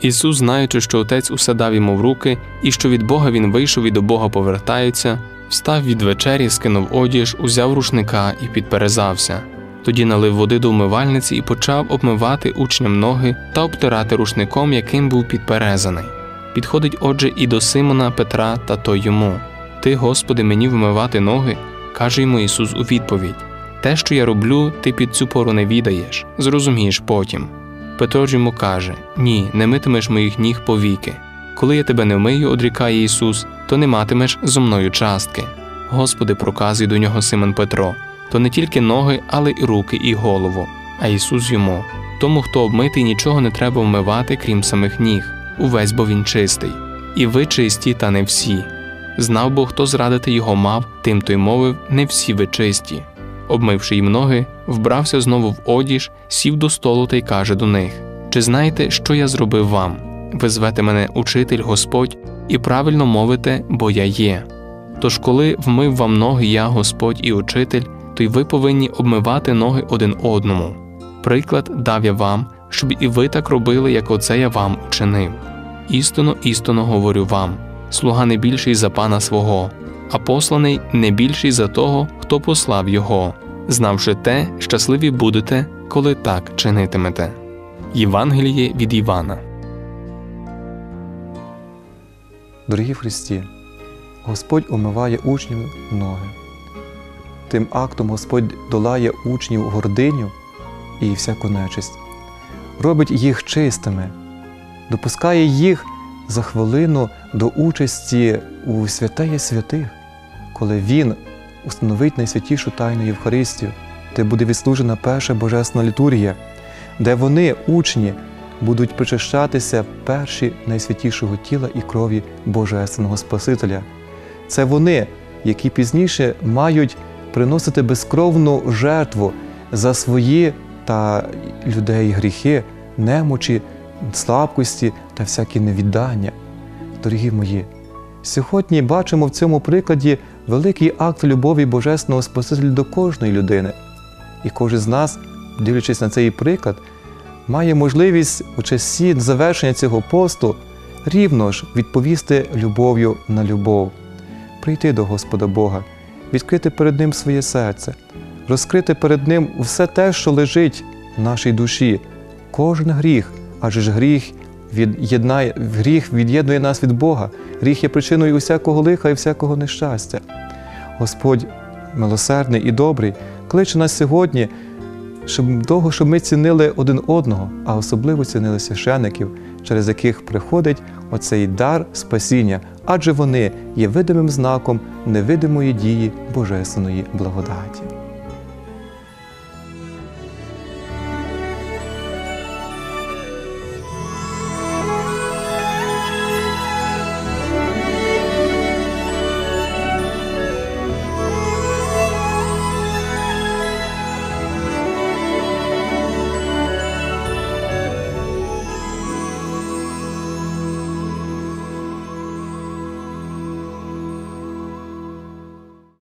Ісус, знаючи, що Отець усе дав йому в руки, і що від Бога він вийшов і до Бога повертається, встав від вечері, скинув одіж, узяв рушника і підперезався. Тоді налив води до вмивальниці і почав обмивати учням ноги та обтирати рушником, яким був підперезаний. Підходить отже і до Симона Петра та той йому: Ти, Господи, мені вмивати ноги? каже йому Ісус у відповідь: Те, що я роблю, ти під цю пору не відаєш, зрозумієш потім. Петро ж йому каже: Ні, не митимеш моїх ніг повіки. Коли я тебе не вмию, одрікає Ісус, то не матимеш зо мною частки. Господи, проказує до нього Симон Петро, то не тільки ноги, але й руки, і голову. А Ісус йому: Тому, хто обмитий, нічого не треба вмивати, крім самих ніг, увесь бо він чистий. І ви чисті, та не всі. Знав бо, хто зрадити його мав, тим той мовив, не всі ви чисті. Обмивши їм ноги, вбрався знову в одіж, сів до столу та й каже до них: Чи знаєте, що я зробив вам? Ви звете мене учитель Господь, і правильно мовите, бо я є. Тож, коли вмив вам ноги я, Господь і учитель, то й ви повинні обмивати ноги один одному. Приклад дав я вам, щоб і ви так робили, як оце я вам учинив. Істинно, істинно говорю вам: слуга не більший за пана свого, а посланий не більший за того, хто послав його. Знавши те, щасливі будете, коли так чинитимете. Євангеліє від Івана. Дорогі Христі, Господь омиває учнів ноги. Тим актом Господь долає учнів гординю і всяку нечисть, робить їх чистими, допускає їх за хвилину до участі у святеє святих, коли Він установить найсвятішу тайну Євхаристію, де буде відслужена перша божественна літургія, де вони, учні, будуть причащатися перші найсвятішого тіла і крові Божественного Спасителя. Це вони, які пізніше мають приносити безкровну жертву за свої та людей гріхи, немочі, слабкості та всякі невіддання. Дорогі мої, сьогодні бачимо в цьому прикладі великий акт любові Божественного Спасителя до кожної людини. І кожен з нас, дивлячись на цей приклад, має можливість у часі завершення цього посту рівно ж відповісти любов'ю на любов, прийти до Господа Бога, відкрити перед Ним своє серце, розкрити перед Ним все те, що лежить в нашій душі, кожен гріх, адже ж гріх від'єднає, гріх від'єднує нас від Бога, гріх є причиною усякого лиха і всякого нещастя. Господь милосердний і добрий кличе нас сьогодні щоб того, щоб ми цінили один одного, а особливо цінили священиків, через яких приходить оцей дар спасіння, адже вони є видимим знаком невидимої дії Божественної благодаті.